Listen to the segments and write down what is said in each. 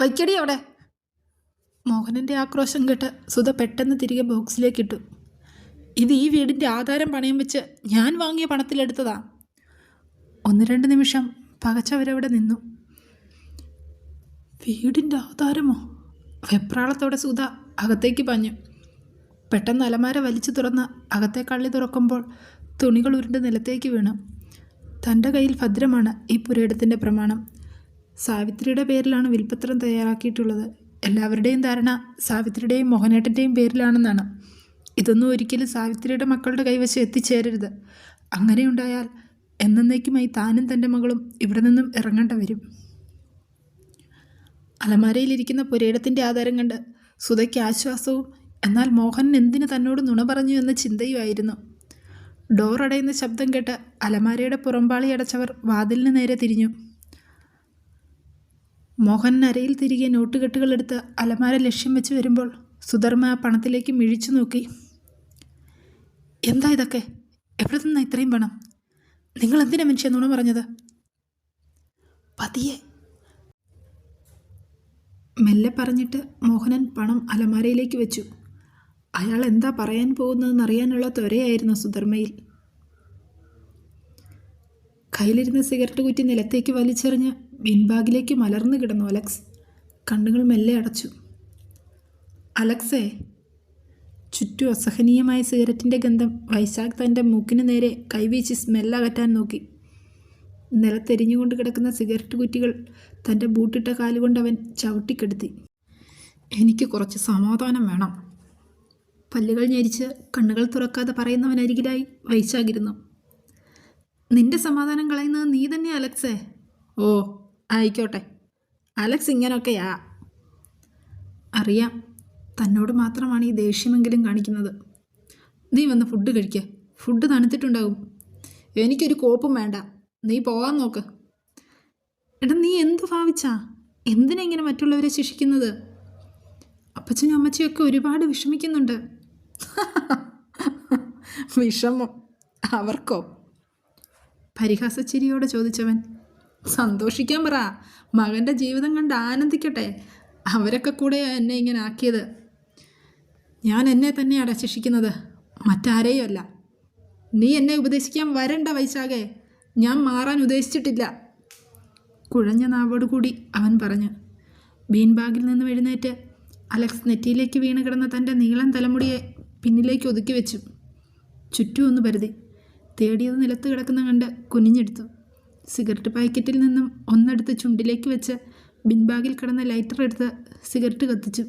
വയ്ക്കടി അവിടെ. മോഹനന്റെ ആക്രോശം കേട്ട് സുധ പെട്ടെന്ന് തിരികെ ബോക്സിലേക്ക് ഇട്ടു. ഇത് ഈ വീടിന്റെ ആധാരം പണയം വെച്ച് ഞാൻ വാങ്ങിയ പണത്തിലെടുത്തതാ ഒന്ന് രണ്ട് നിമിഷം പകച്ചവരവിടെ നിന്നു. വീടിന്റെ ആധാരമോ? വെപ്രാളത്തോടെ സുധ അകത്തേക്ക് പഞ്ഞു. പെട്ടെന്ന് അലമാര വലിച്ചു തുറന്ന് അകത്തെ കള്ളി തുറക്കുമ്പോൾ തുണികൾ ഉരുണ്ട് നിലത്തേക്ക് വീണു. തന്റെ കയ്യിൽ ഭദ്രമാണ് ഈ പുരയിടത്തിന്റെ പ്രമാണം. സാവിത്രിയുടെ പേരിലാണ് വിൽപ്പത്രം തയ്യാറാക്കിയിട്ടുള്ളത്. എല്ലാവരുടെയും ധാരണ സാവിത്രിയുടെയും മോഹനേട്ടന്റെയും പേരിലാണെന്നാണ്. ഇതൊന്നും ഒരിക്കലും സാവിത്രിയുടെ മക്കളുടെ കൈവശം എത്തിച്ചേരരുത്. അങ്ങനെയുണ്ടായാൽ എന്നേക്കുമായി താനും തന്റെ മകളും ഇവിടെ നിന്നും ഇറങ്ങേണ്ട വരും. അലമാരയിലിരിക്കുന്ന പുരയിടത്തിന്റെ ആധാരം കണ്ട് സുധയ്ക്ക് ആശ്വാസവും എന്നാൽ മോഹൻ എന്തിന് തന്നോട് നുണ പറഞ്ഞു എന്ന ചിന്തയുമായിരുന്നു. ഡോർ അടയുന്ന ശബ്ദം കേട്ട് അലമാരയുടെ പുറംപാളി അടച്ചവർ വാതിലിന് നേരെ തിരിഞ്ഞു. മോഹൻ നരയിൽ തിരികെ നോട്ടുകെട്ടുകളെടുത്ത് അലമാര ലക്ഷ്യം വെച്ച് വരുമ്പോൾ സുധർമ്മ ആ പണത്തിലേക്ക് മിഴിച്ചു നോക്കി. എന്താ ഇതൊക്കെ? എവിടെ നിന്നാ ഇത്രയും പണം? നിങ്ങൾ എന്തിനാ മനുഷ്യ നുണ പറഞ്ഞത്? പതിയെ. മെല്ലെ പറഞ്ഞിട്ട് മോഹനൻ പണം അലമാരയിലേക്ക് വെച്ചു. അയാൾ എന്താ പറയാൻ പോകുന്നതെന്ന് അറിയാനുള്ള ത്വരയായിരുന്നു സുധർമ്മയിൽ. കയ്യിലിരുന്ന സിഗരറ്റ് കുറ്റി നിലത്തേക്ക് വലിച്ചെറിഞ്ഞ് ബിൻബാഗിലേക്ക് മലർന്നു കിടന്നു അലക്സ്. കണ്ണുകൾ മെല്ലെ അടച്ചു. അലക്സേ ചുറ്റും അസഹനീയമായ സിഗരറ്റിന്റെ ഗന്ധം വൈശാഖ് തന്റെ മൂക്കിന് നേരെ കൈവീശി സ്മെല്ലകറ്റാൻ നോക്കി. നിലത്തെരിഞ്ഞുകൊണ്ട് കിടക്കുന്ന സിഗരറ്റ് കുറ്റികൾ തന്റെ ബൂട്ടിട്ട കാലുകൊണ്ട് അവൻ ചവിട്ടിക്കെടുത്തി. എനിക്ക് കുറച്ച് സമാധാനം വേണം. പല്ലുകൾ ഞെരിച്ച് കണ്ണുകൾ തുറക്കാതെ പറയുന്നവനരികിലായി വൈശാഖിരുന്നു നിന്റെ സമാധാനം കളയുന്നത് നീ തന്നെ അലക്സേ? ഓ ആയിക്കോട്ടെ. അലക്സ് ഇങ്ങനൊക്കെയാ. അറിയാം തന്നോട് മാത്രമാണ് ഈ ദേഷ്യമെങ്കിലും കാണിക്കുന്നത്. നീ വന്ന് ഫുഡ് കഴിക്കുക ഫുഡ് തണുത്തിട്ടുണ്ടാകും എനിക്കൊരു കോപ്പും വേണ്ട. നീ പോകാൻ നോക്ക്. എടാ നീ എന്ത് ഭാവിച്ചാ? എന്തിനാ ഇങ്ങനെ മറ്റുള്ളവരെ ശിക്ഷിക്കുന്നത്? അപ്പച്ചനും അമ്മച്ചിയൊക്കെ ഒരുപാട് വിഷമിക്കുന്നുണ്ട്. വിഷമം. അവർക്കോ? പരിഹാസച്ചിരിയോടെ ചോദിച്ചവൻ. സന്തോഷിക്കാൻ പറ. മകന്റെ ജീവിതം കണ്ട് ആനന്ദിക്കട്ടെ. അവരൊക്കെ കൂടെ എന്നെ ഇങ്ങനെ ആക്കിയത്. ഞാൻ എന്നെ തന്നെയാണ് ശിക്ഷിക്കുന്നത് മറ്റാരെയും അല്ല. നീ എന്നെ ഉപദേശിക്കാൻ വരണ്ട വൈശാഖേ. ഞാൻ മാറാൻ ഉദ്ദേശിച്ചിട്ടില്ല. കുഴഞ്ഞ നാവോടുകൂടി അവൻ പറഞ്ഞു. ബീൻബാഗിൽ നിന്ന് എഴുന്നേറ്റ് അലക്സ് നെറ്റിയിലേക്ക് വീണ് കിടന്ന തന്റെ നീളൻ തലമുടിയെ പിന്നിലേക്ക് ഒതുക്കി വെച്ചു. ചുറ്റും ഒന്ന് പരുതി. തേടിയത് നിലത്ത് കിടക്കുന്ന കണ്ട് കുനിഞ്ഞെടുത്തു. സിഗരറ്റ് പാക്കറ്റിൽ നിന്നും ഒന്നെടുത്ത് ചുണ്ടിലേക്ക് വെച്ച് ബിൻബാഗിൽ കിടന്ന ലൈറ്റർ എടുത്ത് സിഗരറ്റ് കത്തിച്ചു.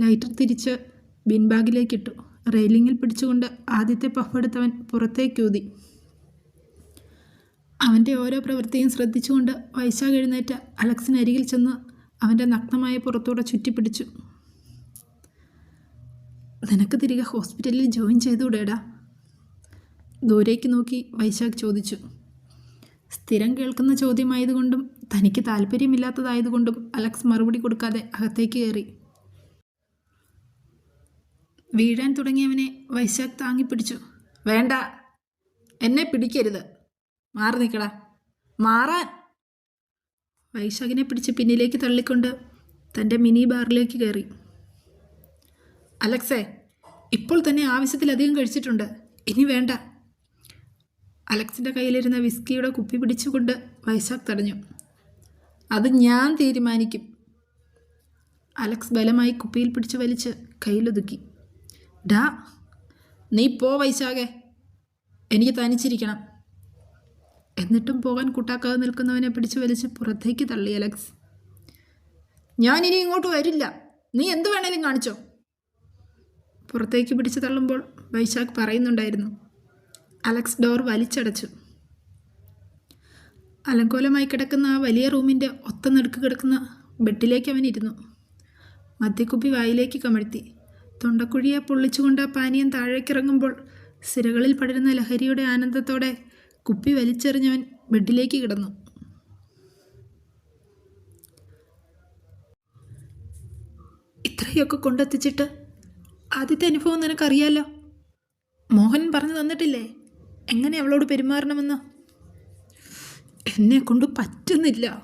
ലൈറ്റർ തിരിച്ച് ബിൻബാഗിലേക്കിട്ടു. റെയിലിങ്ങിൽ പിടിച്ചുകൊണ്ട് ആദ്യത്തെ പഫ് എടുത്തവൻ പുറത്തേക്കൂതി അവന്റെ ഓരോ പ്രവൃത്തിയും ശ്രദ്ധിച്ചുകൊണ്ട് വൈശാഖ് എഴുന്നേറ്റ് അലക്സിനരികിൽ ചെന്ന് അവന്റെ നഗ്നമായ പുറത്തൂടെ ചുറ്റിപ്പിടിച്ചു. നിനക്ക് തിരികെ ഹോസ്പിറ്റലിൽ ജോയിൻ ചെയ്തുകൂടേടാ? ദൂരേക്ക് നോക്കി വൈശാഖ് ചോദിച്ചു. സ്ഥിരം കേൾക്കുന്ന ചോദ്യമായതുകൊണ്ടും തനിക്ക് താല്പര്യമില്ലാത്തതായതുകൊണ്ടും അലക്സ് മറുപടി കൊടുക്കാതെ അകത്തേക്ക് കയറി. വീഴാൻ തുടങ്ങിയവനെ വൈശാഖ് താങ്ങിപ്പിടിച്ചു. വേണ്ട. എന്നെ പിടിക്കരുത്. മാറി നിൽക്കടാ. മാറാൻ. വൈശാഖിനെ പിടിച്ച് പിന്നിലേക്ക് തള്ളിക്കൊണ്ട് തന്റെ മിനി ബാറിലേക്ക് കയറി. അലക്സേ ഇപ്പോൾ തന്നെ ആവശ്യത്തിലധികം കഴിച്ചിട്ടുണ്ട്. ഇനി വേണ്ട. അലക്സിന്റെ കയ്യിലിരുന്ന വിസ്കിയുടെ കുപ്പി പിടിച്ചുകൊണ്ട് വൈശാഖ് തടഞ്ഞു. അത് ഞാൻ തീരുമാനിക്കും. അലക്സ് ബലമായി കുപ്പിയിൽ പിടിച്ചു വലിച്ച് കയ്യിലൊതുക്കി. ഡാ നീ പോ വൈശാഖെ. എനിക്ക് തനിച്ചിരിക്കണം. എന്നിട്ടും പോകാൻ കൂട്ടാക്കാതെ നിൽക്കുന്നവനെ പിടിച്ചു വലിച്ച് പുറത്തേക്ക് തള്ളി അലക്സ്. ഞാൻ ഇനി ഇങ്ങോട്ട് വരില്ല. നീ എന്ത് വേണേലും കാണിച്ചോ. പുറത്തേക്ക് പിടിച്ചു തള്ളുമ്പോൾ വൈശാഖ് പറയുന്നുണ്ടായിരുന്നു. അലക്സ് ഡോർ വലിച്ചടച്ചു. അലങ്കോലമായി കിടക്കുന്ന ആ വലിയ റൂമിന്റെ ഒത്ത നടുക്ക് കിടക്കുന്ന ബെഡിലേക്ക് അവൻ ഇരുന്നു. മദ്യക്കുപ്പി വായിലേക്ക് കമഴ്ത്തി. തൊണ്ടക്കുഴിയെ പൊള്ളിച്ചുകൊണ്ട് ആ പാനീയം താഴേക്കിറങ്ങുമ്പോൾ സിരകളിൽ പടരുന്ന ലഹരിയുടെ ആനന്ദത്തോടെ കുപ്പി വലിച്ചെറിഞ്ഞവൻ ബെഡിലേക്ക് കിടന്നു. ഇത്രയൊക്കെ കൊണ്ടെത്തിച്ചിട്ട് ആദ്യത്തെ അനുഭവം നിനക്കറിയാലോ? മോഹൻ പറഞ്ഞു തന്നിട്ടില്ലേ? എങ്ങനെ അവളോട് പെരുമാറണമെന്ന്? എന്നെ കൊണ്ട് പറ്റുന്നില്ല.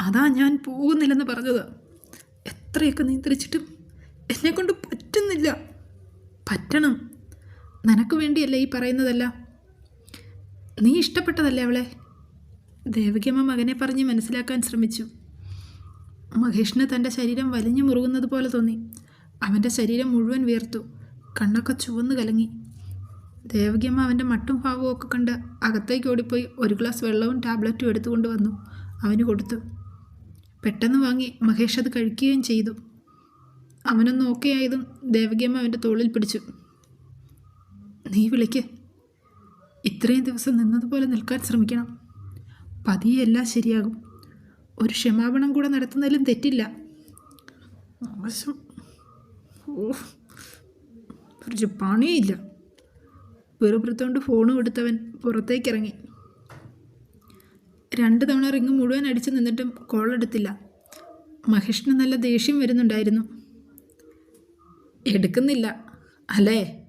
അതാ ഞാൻ പോകുന്നില്ലെന്ന് പറഞ്ഞത്. എത്രയൊക്കെ നിയന്ത്രിച്ചിട്ടും എന്നെ കൊണ്ട് പറ്റുന്നില്ല. പറ്റണം. നിനക്ക് വേണ്ടിയല്ലേ ഈ പറയുന്നതല്ല. നീ ഇഷ്ടപ്പെട്ടതല്ലേ അവളെ? ദേവകിയമ്മ മകനെ പറഞ്ഞ് മനസ്സിലാക്കാൻ ശ്രമിച്ചു. മഹേഷിന് തന്റെ ശരീരം വലിഞ്ഞു മുറുകുന്നത് പോലെ തോന്നി. അവന്റെ ശരീരം മുഴുവൻ വീർത്തു. കണ്ണൊക്കെ ചുവന്ന് കലങ്ങി. ദേവകിയമ്മ അവന്റെ മട്ടും ഭാവവും ഒക്കെ കണ്ട് അകത്തേക്ക് ഓടിപ്പോയി ഒരു ഗ്ലാസ് വെള്ളവും ടാബ്ലറ്റും എടുത്തുകൊണ്ട് വന്നു. അവന് കൊടുത്തു. പെട്ടെന്ന് വാങ്ങി മഹേഷ് അത് കഴിക്കുകയും ചെയ്തു. അവനൊന്ന് ഓക്കെ ആയതും ദേവകിയമ്മ അവന്റെ തോളിൽ പിടിച്ചു. നീ വിളിക്ക്. ഇത്രയും ദിവസം നിന്നതുപോലെ നിൽക്കാൻ ശ്രമിക്കണം. പതിയെ എല്ലാം ശരിയാകും. ഒരു ക്ഷമാപണം കൂടെ നടത്തുന്നതിലും തെറ്റില്ല. മോശം. ഓ ഒരു പണിയില്ല. വെറുപുറത്തോണ്ട് ഫോണും എടുത്തവൻ പുറത്തേക്കിറങ്ങി. രണ്ട് തവണ റിങ് മുഴുവൻ അടിച്ചു നിന്നിട്ടും കോൾ എടുത്തില്ല. മഹേഷിന് നല്ല ദേഷ്യം വരുന്നുണ്ടായിരുന്നു. എടുക്കുന്നില്ല. അല്ലേ?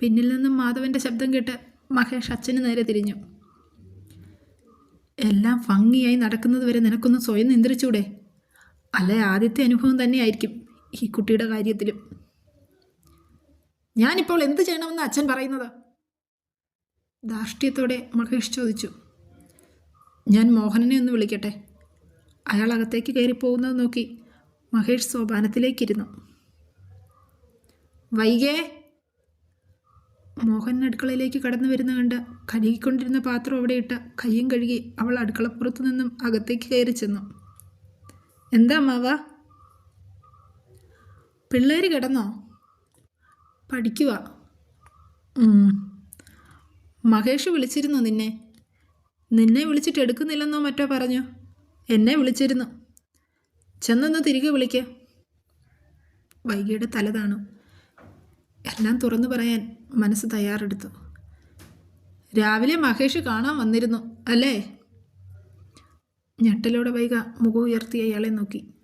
പിന്നിൽ നിന്നും മാധവന്റെ ശബ്ദം കേട്ട് മഹേഷ് അച്ഛന് നേരെ തിരിഞ്ഞു. എല്ലാം ഭംഗിയായി നടക്കുന്നത് വരെ നിനക്കൊന്ന് സ്വയം നിയന്ത്രിച്ചൂടെ? അല്ലെ ആദ്യത്തെ അനുഭവം തന്നെയായിരിക്കും ഈ കുട്ടിയുടെ കാര്യത്തിലും. ഞാനിപ്പോൾ എന്ത് ചെയ്യണമെന്ന് അച്ഛൻ പറയുന്നത്? ധാർഷ്ട്യത്തോടെ മഹേഷ് ചോദിച്ചു. ഞാൻ മോഹനനെ ഒന്ന് വിളിക്കട്ടെ? അയാൾ അകത്തേക്ക് കയറിപ്പോകുന്നത് നോക്കി മഹേഷ് സോപാനത്തിലേക്കിരുന്നു. വൈകേ! മോഹൻ അടുക്കളയിലേക്ക് കടന്നു വരുന്ന കണ്ട് കഴുകിക്കൊണ്ടിരുന്ന പാത്രം അവിടെ ഇട്ട് കയ്യും കഴുകി അവൾ അടുക്കളപ്പുറത്തു നിന്നും അകത്തേക്ക് കയറി ചെന്നു. എന്താ മാവ? പിള്ളേർ കിടന്നോ? പഠിക്കുക. മഹേഷ് വിളിച്ചിരുന്നു നിന്നെ. നിന്നെ വിളിച്ചിട്ട് എടുക്കുന്നില്ലെന്നോ മറ്റോ പറഞ്ഞു. എന്നെ വിളിച്ചിരുന്നു. ചെന്നൊന്ന് തിരികെ വിളിക്ക. വൈകിയുടെ തല താണു. എല്ലാം തുറന്നു പറയാൻ മനസ്സ് തയ്യാറെടുത്തു. രാവിലെ മഹേഷ് കാണാൻ വന്നിരുന്നു അല്ലേ? ഞെട്ടലോടെ വൈക മുഖം ഉയർത്തി അയാളെ നോക്കി.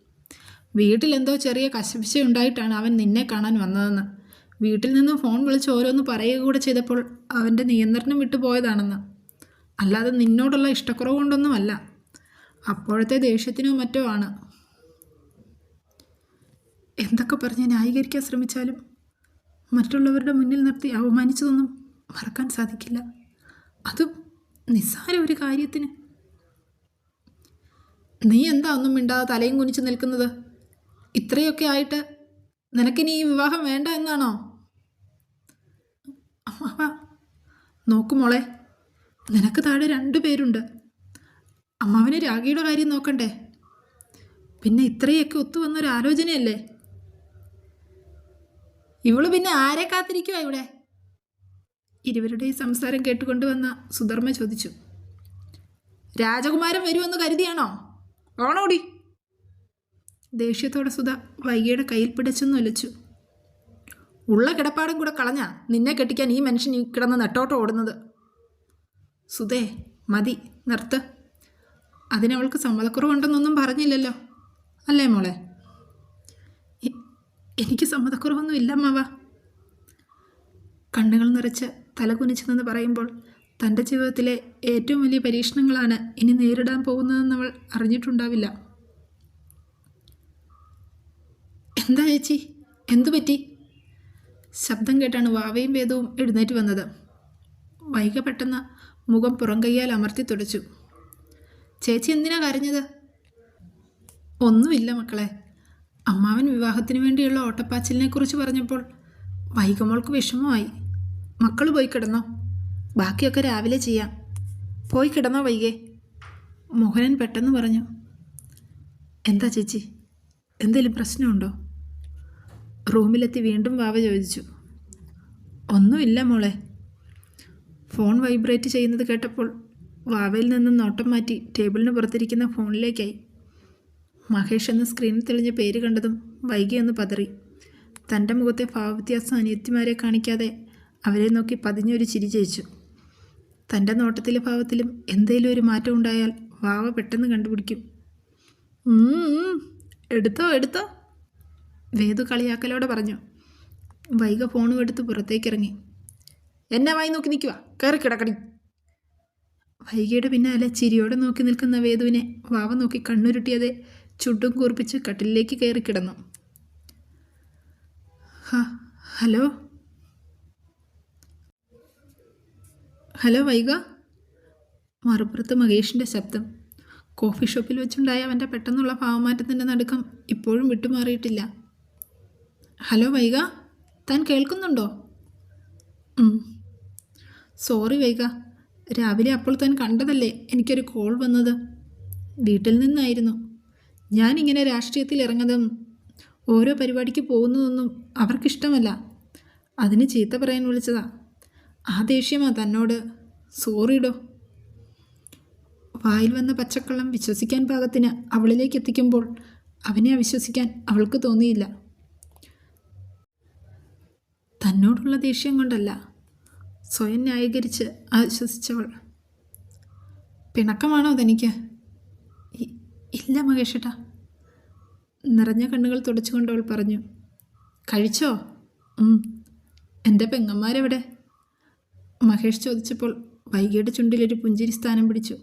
വീട്ടിലെന്തോ ചെറിയ കശപിശ ഉണ്ടായിട്ടാണ് അവൻ നിന്നെ കാണാൻ വന്നതെന്ന്. വീട്ടിൽ നിന്ന് ഫോൺ വിളിച്ച് ഓരോന്ന് പറയുക കൂടെ ചെയ്തപ്പോൾ അവന്റെ നിയന്ത്രണം വിട്ടു പോയതാണെന്ന്. അല്ലാതെ നിന്നോടുള്ള ഇഷ്ടക്കുറവ് കൊണ്ടൊന്നുമല്ല അപ്പോഴത്തെ ദേഷ്യത്തിനോ മറ്റോ ആണ്. എന്തൊക്കെ പറഞ്ഞ് ന്യായീകരിക്കാൻ ശ്രമിച്ചാലും മറ്റുള്ളവരുടെ മുന്നിൽ നിർത്തി അവമാനിച്ചതൊന്നും മറക്കാൻ സാധിക്കില്ല. അതും നിസ്സാര ഒരു കാര്യത്തിന്. നീ എന്താ ഒന്നും മിണ്ടാതെ തലയും കുനിച്ച് നിൽക്കുന്നത്? ഇത്രയൊക്കെ ആയിട്ട് നിനക്കിനി ഈ വിവാഹം വേണ്ട എന്നാണോ? നോക്കു മോളെ നിനക്ക് താഴെ രണ്ടു പേരുണ്ട്. അമ്മാവിന് രാഗിയുടെ കാര്യം നോക്കണ്ടേ? പിന്നെ ഇത്രയൊക്കെ ഒത്തുവന്നൊരു ആലോചനയല്ലേ? ഇവൾ പിന്നെ ആരെ കാത്തിരിക്കുക ഇവിടെ? ഈ സംസാരം കേട്ടുകൊണ്ട് വന്ന സുധർമ്മ ചോദിച്ചു. രാജകുമാരൻ വരുമെന്ന് കരുതിയാണോ? ഓണോടി. ദേഷ്യത്തോടെ സുധ വൈകിയുടെ കയ്യിൽ പിടച്ചെന്ന് ഒലിച്ചു. ഉള്ള കിടപ്പാടും കൂടെ കളഞ്ഞാ നിന്നെ കെട്ടിക്കാൻ ഈ മനുഷ്യൻ ഈ കിടന്ന് നെട്ടോട്ട് ഓടുന്നത്. സുധേ മതി നിർത്ത്. അതിനവൾക്ക് സമ്മതക്കുറവുണ്ടെന്നൊന്നും പറഞ്ഞില്ലല്ലോ. അല്ലേ മോളെ? എനിക്ക് സമ്മതക്കുറവൊന്നും ഇല്ല അമ്മാവ. കണ്ണുകൾ നിറച്ച് തലകുനിച്ചു നിന്ന് പറയുമ്പോൾ തന്റെ ജീവിതത്തിലെ ഏറ്റവും വലിയ പരീക്ഷണങ്ങളാണ് ഇനി നേരിടാൻ പോകുന്നതെന്ന് അവൾ അറിഞ്ഞിട്ടുണ്ടാവില്ല. എന്താ ചേച്ചി? എന്തു പറ്റി? ശബ്ദം കേട്ടാണ് വാവയും വേദവും എഴുന്നേറ്റ് വന്നത്. വൈക പെട്ടെന്ന് മുഖം പുറംകൈയാൽ അമർത്തി തുടച്ചു. ചേച്ചി എന്തിനാ കരഞ്ഞത്? ഒന്നുമില്ല മക്കളെ. അമ്മാവൻ വിവാഹത്തിന് വേണ്ടിയുള്ള ഓട്ടപ്പാച്ചിലിനെ കുറിച്ച് പറഞ്ഞപ്പോൾ വൈകമോൾക്ക് വിഷമമായി. മക്കൾ പോയി കിടന്നോ? ബാക്കിയൊക്കെ രാവിലെ ചെയ്യാം. പോയി കിടന്നോ വൈകെ? മോഹനൻ പെട്ടെന്ന് പറഞ്ഞു എന്താ ചേച്ചി? എന്തെങ്കിലും പ്രശ്നമുണ്ടോ? റൂമിലെത്തി വീണ്ടും വാവ ചോദിച്ചു. ഒന്നുമില്ല മോളെ. ഫോൺ വൈബ്രേറ്റ് ചെയ്യുന്നത് കേട്ടപ്പോൾ വാവയിൽ നിന്നും നോട്ടം മാറ്റി ടേബിളിന് പുറത്തിരിക്കുന്ന ഫോണിലേക്കായി. മഹേഷ് എന്ന സ്ക്രീനിൽ തെളിഞ്ഞ പേര് കണ്ടതും വൈകി ഒന്ന് പതറി. തന്റെ മുഖത്തെ ഭാവവ്യത്യാസം അനിയത്തിമാരെ കാണിക്കാതെ അവരെ നോക്കി പതിഞ്ഞൊരു ചിരി ജയിച്ചു. തന്റെ നോട്ടത്തിലെ ഭാവത്തിലും എന്തേലും ഒരു മാറ്റം ഉണ്ടായാൽ വാവ പെട്ടെന്ന് കണ്ടുപിടിക്കും. എടുത്തോ എടുത്തോ. വേദു കളിയാക്കലോടെ പറഞ്ഞു. വൈക ഫോണും എടുത്ത് പുറത്തേക്കിറങ്ങി. എന്നെ വായി നോക്കി നിൽക്കുക. കയറി കിടക്കടി. വൈകിയുടെ പിന്നാലെ ചിരിയോടെ നോക്കി നിൽക്കുന്ന വേദുവിനെ വാവ നോക്കി കണ്ണുരുട്ടിയതെ ചുട്ടും കൂർപ്പിച്ച് കട്ടിലേക്ക് കയറി കിടന്നു. ഹലോ? ഹലോ വൈഗ? മറുപുറത്ത് മഹേഷിന്റെ ശബ്ദം. കോഫി ഷോപ്പിൽ വെച്ചുണ്ടായ അവന്റെ പെട്ടെന്നുള്ള ഭാവമാറ്റത്തിന്റെ നടുക്കം ഇപ്പോഴും വിട്ടുമാറിയിട്ടില്ല. ഹലോ വൈഗ താൻ കേൾക്കുന്നുണ്ടോ? സോറി വൈഗ രാവിലെ അപ്പോൾ താൻ കണ്ടതല്ലേ എനിക്കൊരു കോൾ വന്നത്? വീട്ടിൽ നിന്നായിരുന്നു. ഞാനിങ്ങനെ രാഷ്ട്രീയത്തിൽ ഇറങ്ങുന്നതും ഓരോ പരിപാടിക്ക് പോകുന്നതൊന്നും അവർക്കിഷ്ടമല്ല. അതിന് ചീത്ത പറയാൻ വിളിച്ചതാ. ആ ദേഷ്യമാ തന്നോട്? സോറിയിടോ വായിൽ വന്ന പച്ചക്കള്ളം വിശ്വസിക്കാൻ പാകത്തിന് അവളിലേക്ക് എത്തിക്കുമ്പോൾ അവനെ അവിശ്വസിക്കാൻ അവൾക്ക് തോന്നിയില്ല. തന്നോടുള്ള ദേഷ്യം കൊണ്ടല്ല. സ്വയം ന്യായീകരിച്ച് ആശ്വസിച്ചവൾ. പിണക്കമാണോ തനിക്ക് ഇല്ല മഹേഷേട്ടാ. നിറഞ്ഞ കണ്ണുകൾ തുടച്ചുകൊണ്ട് അവൾ പറഞ്ഞു. കഴിച്ചോ. എന്റെ പെങ്ങന്മാരെവിടെ? മഹേഷ് ചോദിച്ചപ്പോൾ വൈകിയുടെ ചുണ്ടിലൊരു പുഞ്ചിരി സ്ഥാനം പിടിച്ചു.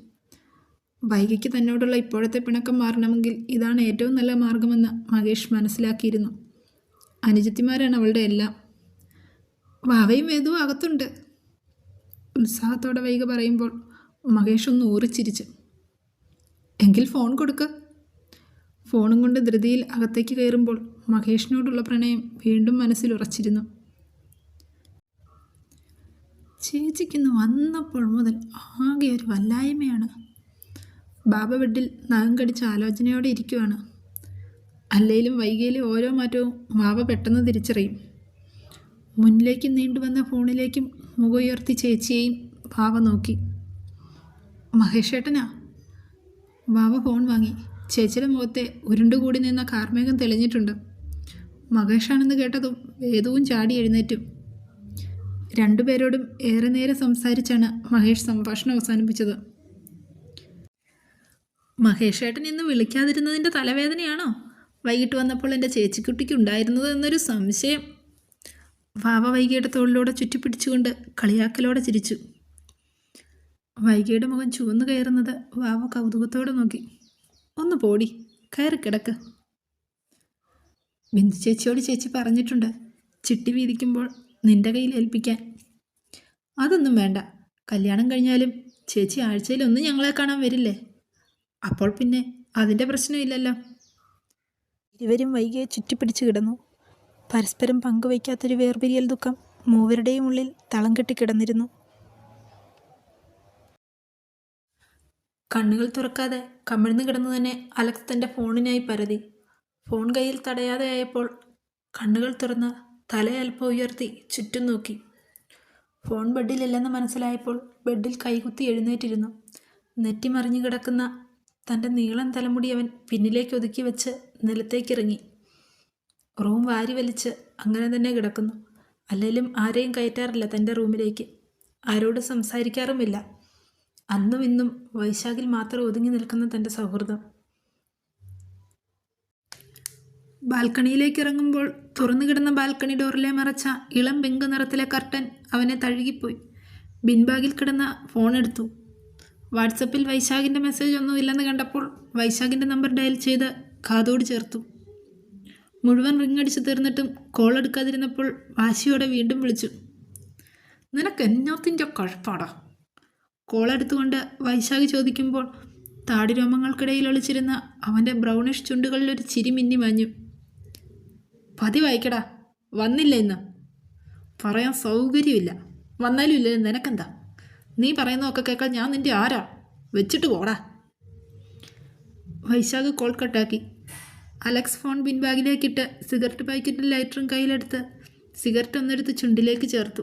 വൈകിക്ക് തന്നോടുള്ള ഇപ്പോഴത്തെ പിണക്കം മാറണമെങ്കിൽ ഇതാണ് ഏറ്റവും നല്ല മാർഗമെന്ന് മഹേഷ് മനസ്സിലാക്കിയിരുന്നു. അനുജത്തിമാരാണ് അവളുടെ എല്ലാം. വാവയും വേദവും അകത്തുണ്ട്. ഉത്സാഹത്തോടെ വൈകി പറയുമ്പോൾ മഹേഷ് ഒന്ന് ഊറിച്ചിരിച്ചു എങ്കിൽ ഫോൺ കൊടുക്ക്. ഫോണും കൊണ്ട് ധൃതിയിൽ അകത്തേക്ക് കയറുമ്പോൾ മഹേഷിനോടുള്ള പ്രണയം വീണ്ടും മനസ്സിൽ ഉറച്ചിരുന്നു. ചേച്ചിക്കിന്ന് വന്നപ്പോൾ മുതൽ ആകെ ഒരു വല്ലായ്മയാണ്. ബാബ ബെഡിൽ നഖം കടിച്ച ആലോചനയോടെ ഇരിക്കുവാണ്. അല്ലേലും വൈകിയിലെ ഓരോ മാറ്റവും ബാബ പെട്ടെന്ന് തിരിച്ചറിയും. മുന്നിലേക്ക് നീണ്ടുവന്ന ഫോണിലേക്കും മുഖയുയർത്തി ചേച്ചിയെയും ഭാവ നോക്കി. മഹേഷേട്ടനാ? ഭാവ ഫോൺ വാങ്ങി. ചേച്ചിയുടെ മുഖത്തെ ഉരുണ്ടുകൂടി നിന്ന കാർമേഘം തെളിഞ്ഞിട്ടുണ്ട്. മഹേഷാണെന്ന് കേട്ടതും വേദവും ചാടി എഴുന്നേറ്റും. രണ്ടുപേരോടും ഏറെ നേരം സംസാരിച്ചാണ് മഹേഷ് സംഭാഷണം അവസാനിപ്പിച്ചത്. മഹേഷ് ഏട്ടൻ ഇന്ന് വിളിക്കാതിരുന്നതിന്റെ തലവേദനയാണോ? വൈകിട്ട് വന്നപ്പോൾ എന്റെ ചേച്ചിക്കുട്ടിക്ക് ഉണ്ടായിരുന്നത് എന്നൊരു സംശയം. വാവ വൈകിയുടെ തോളിലൂടെ ചുറ്റിപ്പിടിച്ചുകൊണ്ട് കളിയാക്കലോടെ ചിരിച്ചു. വൈകിയുടെ മുഖം ചുവന്നു കയറുന്നത് വാവ കൗതുകത്തോടെ നോക്കി. ഒന്ന് പോടി കയറി കിടക്ക്. ബിന്ദു ചേച്ചിയോട് ചേച്ചി പറഞ്ഞിട്ടുണ്ട് ചിട്ടി വീതിക്കുമ്പോൾ നിന്റെ കയ്യിൽ ഏൽപ്പിക്കാൻ. അതൊന്നും വേണ്ട കല്യാണം കഴിഞ്ഞാലും ചേച്ചി ആഴ്ചയിൽ ഒന്ന് ഞങ്ങളെ കാണാൻ വരില്ലേ? അപ്പോൾ പിന്നെ അതിന്റെ പ്രശ്നമില്ലല്ലോ. ഇരുവരും വൈകിയെ ചുറ്റിപ്പിടിച്ച് കിടന്നു. പരസ്പരം പങ്കുവയ്ക്കാത്തൊരു വേർപിരിയൽ ദുഃഖം മൂവരുടെയും ഉള്ളിൽ തളം കെട്ടിക്കിടന്നിരുന്നു കണ്ണുകൾ തുറക്കാതെ കമിഴ്ന്നു കിടന്നു തന്നെ അലക്സ് തന്റെ ഫോണിനായി പരതി. ഫോൺ കയ്യിൽ തടയാതെ ആയപ്പോൾ കണ്ണുകൾ തുറന്ന് തല അല്പം ഉയർത്തി ചുറ്റും നോക്കി. ഫോൺ ബെഡിലില്ലെന്ന് മനസ്സിലായപ്പോൾ ബെഡിൽ കൈകുത്തി എഴുന്നേറ്റിരുന്നു. നെറ്റിമറിഞ്ഞു കിടക്കുന്ന തന്റെ നീളം തലമുടി അവൻ പിന്നിലേക്ക് ഒതുക്കി വെച്ച് നിലത്തേക്കിറങ്ങി. റൂം വാരി വലിച്ച് അങ്ങനെ തന്നെ കിടക്കുന്നു. അല്ലെങ്കിലും ആരെയും കയറ്റാറില്ല തന്റെ റൂമിലേക്ക്. ആരോട് സംസാരിക്കാറുമില്ല. അന്നും ഇന്നും വൈശാഖിൽ മാത്രം ഒതുങ്ങി നിൽക്കുന്ന തന്റെ സൗഹൃദം. ബാൽക്കണിയിലേക്ക് ഇറങ്ങുമ്പോൾ തുറന്നു കിടന്ന ബാൽക്കണി ഡോറിലെ മറച്ച ഇളം പിങ്ക് നിറത്തിലെ കർട്ടൻ അവനെ തഴുകിപ്പോയി. ബിൻബാഗിൽ കിടന്ന ഫോൺ എടുത്തു. വാട്സപ്പിൽ വൈശാഖിന്റെ മെസ്സേജ് ഒന്നും ഇല്ലെന്ന് കണ്ടപ്പോൾ വൈശാഖിന്റെ നമ്പർ ഡയൽ ചെയ്ത് കാതോട് ചേർത്തു. മുഴുവൻ റിങ് അടിച്ചു തീർന്നിട്ടും കോൾ എടുക്കാതിരുന്നപ്പോൾ വാശിയോടെ വീണ്ടും വിളിച്ചു. നിനക്ക് എന്നോത്തിന്റെ കുഴപ്പാടാ കോൾ എടുത്തുകൊണ്ട് വൈശാഖ് ചോദിക്കുമ്പോൾ താടിരോമങ്ങൾക്കിടയിൽ ഒളിച്ചിരുന്ന അവന്റെ ബ്രൗണിഷ് ചുണ്ടുകളിലൊരു ചിരി മിന്നി മാഞ്ഞു. പതി വായിക്കടാ വന്നില്ല ഇന്ന്. പറയാൻ സൗകര്യമില്ല. വന്നാലും ഇല്ല നിനക്കെന്താ? നീ പറയുന്നതൊക്കെ കേൾക്കാൻ ഞാൻ നിന്റെ ആരാ? വെച്ചിട്ട് പോടാ. വൈശാഖ് കോൾ കട്ടാക്കി അലക്സ് ഫോൺ പിൻബാഗിലേക്കിട്ട് സിഗരറ്റ് പാക്കറ്റും ലൈറ്ററും കയ്യിലെടുത്ത് സിഗരറ്റ് ഒന്നെടുത്ത് ചുണ്ടിലേക്ക് ചേർത്തു.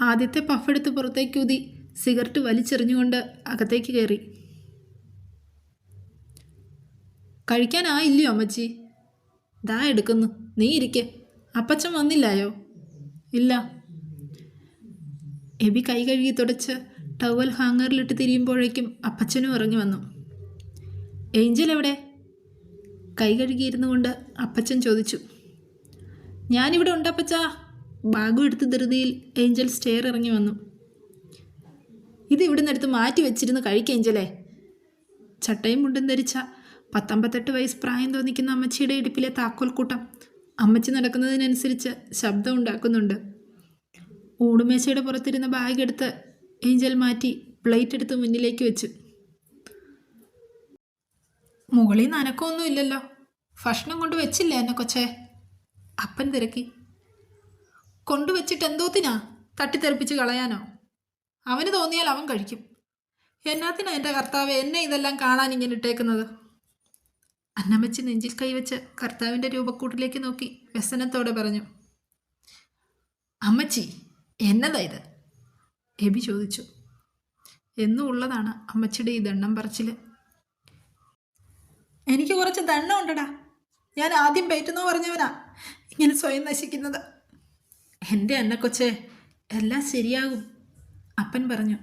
ആദ്യത്തെ പഫെടുത്ത് പുറത്തേക്ക് ഊതി സിഗരറ്റ് വലിച്ചെറിഞ്ഞുകൊണ്ട് അകത്തേക്ക് കയറി. കഴിക്കാനായില്ലയോ അമ്മച്ചി? ദാ എടുക്കുന്നു. നീ ഇരിക്കെ. അപ്പച്ചൻ വന്നില്ലായോ? ഇല്ല. എബി കൈ കഴുകി തുടച്ച് ടവൽ ഹാങ്ങറിലിട്ട് തിരിയുമ്പോഴേക്കും അപ്പച്ചനും ഇറങ്ങി വന്നു. ഏഞ്ചൽ എവിടെ? കൈ കഴുകിയിരുന്നു കൊണ്ട് അപ്പച്ചൻ ചോദിച്ചു ഞാനിവിടെ ഉണ്ട് ബാഗു എടുത്ത് ധൃതിയിൽ ഏഞ്ചൽ സ്റ്റെയർ ഇറങ്ങി വന്നു. ഇത് ഇവിടുന്ന് എടുത്ത് മാറ്റി വെച്ചിരുന്ന് കഴിക്കുക ഏഞ്ചലേ. ചട്ടയും മുണ്ടും ധരിച്ച പത്തൊമ്പത്തെട്ട് വയസ്സ് പ്രായം തോന്നിക്കുന്ന അമ്മച്ചിയുടെ ഇടുപ്പിലെ താക്കോൽക്കൂട്ടം അമ്മച്ചി നടക്കുന്നതിനനുസരിച്ച് ശബ്ദം ഉണ്ടാക്കുന്നുണ്ട്. ഊടുമേശയുടെ പുറത്തിരുന്ന ബാഗ് എടുത്ത് ഏഞ്ചൽ മാറ്റി പ്ലേറ്റ് എടുത്ത് മുന്നിലേക്ക് വെച്ചു. മുകളിൽ ഇല്ലല്ലോ ഭക്ഷണം കൊണ്ട് വെച്ചില്ല എന്നെ കൊച്ചേ? അപ്പൻ തിരക്കി. കൊണ്ടുവച്ചിട്ട് എന്തോത്തിനാ തട്ടിത്തെറിപ്പിച്ച് കളയാനോ? അവന് തോന്നിയാൽ അവൻ കഴിക്കും. എന്നാത്തിനാ എന്റെ കർത്താവ് എന്നെ ഇതെല്ലാം കാണാൻ ഇങ്ങനെ ഇട്ടേക്കുന്നത്? അന്നമ്മച്ചി നെഞ്ചിൽ കൈവച്ച് കർത്താവിന്റെ രൂപക്കൂട്ടിലേക്ക് നോക്കി വ്യസനത്തോടെ പറഞ്ഞു. അമ്മച്ചി എന്നതാ ഇത്? എബി ചോദിച്ചു. എന്നും ഉള്ളതാണ് അമ്മച്ചിയുടെ ഈ ദണ്ണം പറച്ചിൽ എനിക്ക് കുറച്ച് ദണ്ണം ഉണ്ടടാ. ഞാൻ ആദ്യം പേറ്റെന്ന് പറഞ്ഞവനാ. ഇങ്ങനെ സ്വയം നശിക്കുന്നത്. എന്റെ അന്നക്കൊച്ചെ എല്ലാം ശരിയാകും. അപ്പൻ പറഞ്ഞു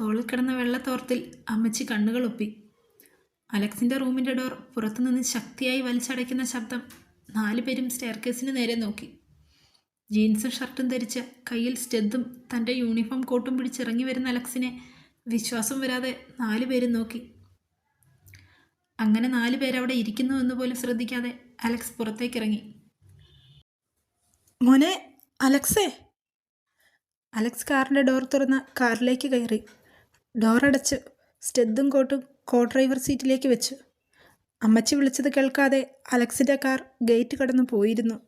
തോളിൽ കിടന്ന വെള്ളത്തോർത്തിൽ അമ്മച്ചി കണ്ണുകൾ ഒപ്പി. അലക്സിന്റെ റൂമിന്റെ ഡോർ പുറത്തുനിന്ന് ശക്തിയായി വലിച്ചടയ്ക്കുന്ന ശബ്ദം നാലു പേരും സ്റ്റെയർകേസിന് നേരെ നോക്കി. ജീൻസും ഷർട്ടും ധരിച്ച് കയ്യിൽ സ്റ്റെദ്ദും തന്റെ യൂണിഫോം കോട്ടും പിടിച്ചിറങ്ങി വരുന്ന അലക്സിനെ വിശ്വാസം വരാതെ നാലുപേരും നോക്കി. അങ്ങനെ നാല് പേരവിടെ ഇരിക്കുന്നു എന്ന് പോലും ശ്രദ്ധിക്കാതെ അലക്സ് പുറത്തേക്ക് ഇറങ്ങി മോനെ അലക്സേ. അലക്സ് കാറിന്റെ ഡോർ തുറന്ന് കാറിലേക്ക് കയറി. ഡോർ അടച്ച് സ്റ്റെദ്ദും കോട്ടും കോ ഡ്രൈവർ സീറ്റിലേക്ക് വെച്ചു. അമ്മച്ചി വിളിച്ചത് കേൾക്കാതെ അലക്സിന്റെ കാർ ഗേറ്റ് കടന്നു പോയിരുന്നു.